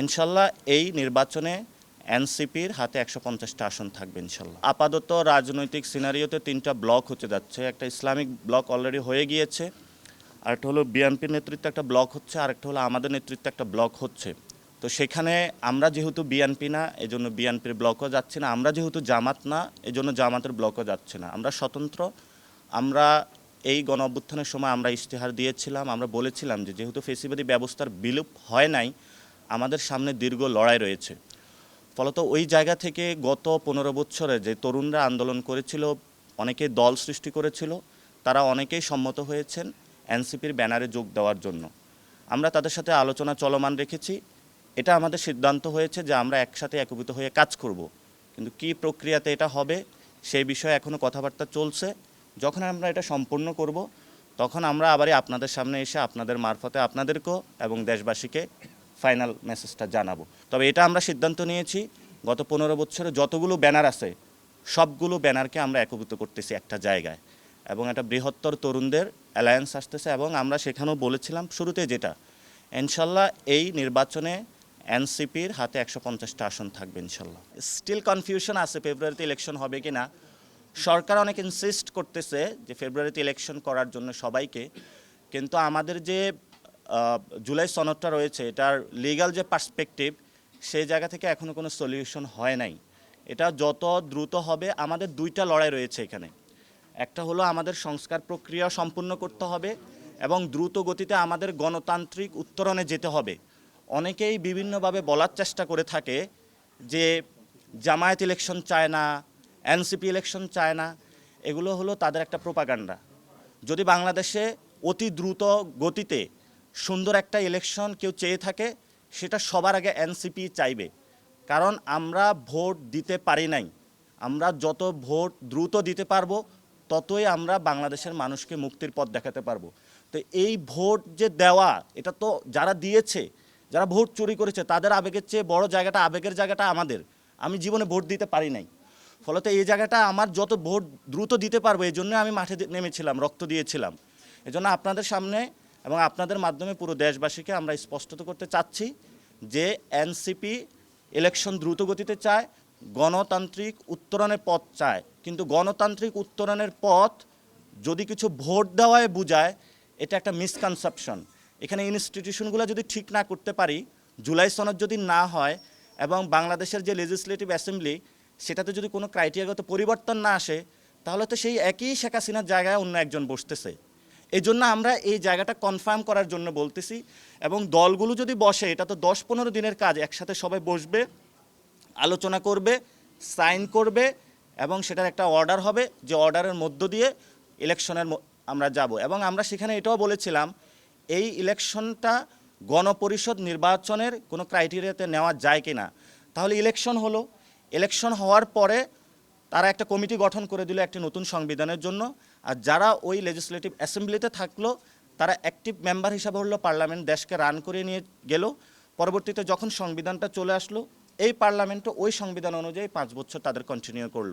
ইনশাল্লাহ এই নির্বাচনে এনসিপির হাতে একশো পঞ্চাশটা আসন থাকবে ইনশাল্লাহ। আপাতত রাজনৈতিক সিনারিওতে তিনটা ব্লক হতে যাচ্ছে। একটা ইসলামিক ব্লক অলরেডি হয়ে গিয়েছে, আরেকটা হলো বিএনপির নেতৃত্বে একটা ব্লক হচ্ছে, আরেকটা হলো আমাদের নেতৃত্বে একটা ব্লক হচ্ছে। তো সেখানে আমরা যেহেতু বিএনপি না, এজন্য বিএনপির ব্লকও যাচ্ছে না। আমরা যেহেতু জামাত না, এজন্য জামাতের ব্লকও যাচ্ছে না। আমরা স্বতন্ত্র। আমরা এই গণ অভ্যুত্থানের সময় আমরা ইশতেহার দিয়েছিলাম। আমরা বলেছিলাম যে যেহেতু ফেসিবাদী ব্যবস্থার বিলুপ হয় নাই আমাদের সামনে দীর্ঘ লড়াই রয়েছে। ফলত ওই জায়গা থেকে গত পনেরো বছরে যে তরুণরা আন্দোলন করেছিল, অনেকে দল সৃষ্টি করেছিল, তারা অনেকেই সম্মত হয়েছেন এনসিপির ব্যানারে যোগ দেওয়ার জন্য। আমরা তাদের সাথে আলোচনা চলমান রেখেছি। এটা আমাদের সিদ্ধান্ত হয়েছে যে আমরা একসাথে একীভূত হয়ে কাজ করব। কিন্তু কি প্রক্রিয়াতে এটা হবে, সেই বিষয়ে এখনও কথাবার্তা চলছে। যখন আমরা এটা সম্পূর্ণ করব, তখন আমরা আবারই আপনাদের সামনে এসে আপনাদের মারফতে আপনাদেরকেও এবং দেশবাসীকে ফাইনাল মেসেজটা জানাব। তবে এটা আমরা সিদ্ধান্ত নিয়েছি, গত পনেরো বছরে যতগুলো ব্যানার আছে, সবগুলো ব্যানারকে আমরা একীভূত করতেছি একটা জায়গায়। এবং একটা বৃহত্তর তরুণদের অ্যালায়েন্স আসতেছে এবং আমরা সেখানেও বলেছিলাম শুরুতে যেটা, ইনশাল্লাহ এই নির্বাচনে এনসিপির হাতে একশো পঞ্চাশটা আসন থাকবে ইনশাল্লাহ। স্টিল কনফিউশন আছে ফেব্রুয়ারিতে ইলেকশন হবে কি না। সরকার অনেক ইনসিস্ট করতেছে যে ফেব্রুয়ারিতে ইলেকশন করার জন্য সবাইকে, কিন্তু আমাদের যে জুলাই সনদটা রয়েছে, এটার লিগ্যাল যে পার্সপেক্টিভ সেই জায়গা থেকে এখনও কোনো সলিউশন হয় নাই। এটা যত দ্রুত হবে, আমাদের দুইটা লড়াই রয়েছে এখানে। একটা হলো আমাদের সংস্কার প্রক্রিয়া সম্পূর্ণ করতে হবে এবং দ্রুত গতিতে আমাদের গণতান্ত্রিক উত্তরণে যেতে হবে। অনেকেই বিভিন্নভাবে বলার চেষ্টা করে থাকে যে জামায়াত ইলেকশন চায় না, এনসিপি ইলেকশন চায় না, এগুলো হলো তাদের একটা প্রোপাগান্ডা। যদি বাংলাদেশে অতি দ্রুত গতিতে সুন্দর একটা ইলেকশন কেউ চেয়ে থাকে, সেটা সবার আগে এনসিপি চাইবে। কারণ আমরা ভোট দিতে পারি নাই। আমরা যত ভোট দ্রুত দিতে পারব, ততই আমরা বাংলাদেশের মানুষকে মুক্তির পথ দেখাতে পারব। তো এই ভোট যে দেওয়া, এটা তো যারা দিয়েছে, যারা ভোট চুরি করেছে, তাদের আবেগের চেয়ে বড় জায়গাটা, আবেগের জায়গাটা আমাদের। আমি জীবনে ভোট দিতে পারি নাই। ফলত এই জায়গাটা আমার যত ভোট দ্রুত দিতে পারব, এই জন্য আমি মাঠে নেমেছিলাম, রক্ত দিয়েছিলাম। এজন্য আপনাদের সামনে এবং আপনাদের মাধ্যমে পুরো দেশবাসীকে আমরা স্পষ্টত করতে চাচ্ছি যে এনসিপি ইলেকশন দ্রুত গতিতে চায়, গণতান্ত্রিক উত্তরণের পথ চায়। কিন্তু গণতান্ত্রিক উত্তরণের পথ যদি কিছু ভোট দেওয়ায় বোঝায়, এটা একটা মিসকনসেপশন এখানে ইনস্টিটিউশনগুলো যদি ঠিক না করতে পারি, জুলাই সনদ যদি না হয় এবং বাংলাদেশের যে লেজিসলেটিভ অ্যাসেম্বলি সেটাতে যদি কোনো ক্রাইটেরিয়াগত পরিবর্তন না আসে, তাহলে তো সেই একই শেখ হাসিনার জায়গায় অন্য একজন বসতেছে। এই জন্য আমরা এই জায়গাটা কনফার্ম করার জন্য বলতেছি। এবং দলগুলো যদি বসে, এটা তো দশ পনেরো দিনের কাজ, একসাথে সবাই বসবে, আলোচনা করবে সাইন করবে, এবং সেটার একটা অর্ডার হবে, যে অর্ডারের মধ্য দিয়ে ইলেকশনের আমরা যাব। এবং আমরা সেখানে এটাও বলেছিলাম, এই ইলেকশনটা গণপরিষদ নির্বাচনের কোনো ক্রাইটেরিয়াতে নেওয়া যায় কি না তাহলে ইলেকশন হলো। ইলেকশন হওয়ার পরে তারা একটা কমিটি গঠন করে দিল একটি নতুন সংবিধানের জন্য। আর যারা ওই লেজিসলেটিভ অ্যাসেম্বলিতে থাকল, তারা অ্যাক্টিভ মেম্বার হিসাবে হলো পার্লামেন্ট দেশকে রান করে নিয়ে গেল। পরবর্তীতে যখন সংবিধানটা চলে আসলো, এই পার্লামেন্টও ওই সংবিধান অনুযায়ী পাঁচ বছর তাদের কন্টিনিউ করল।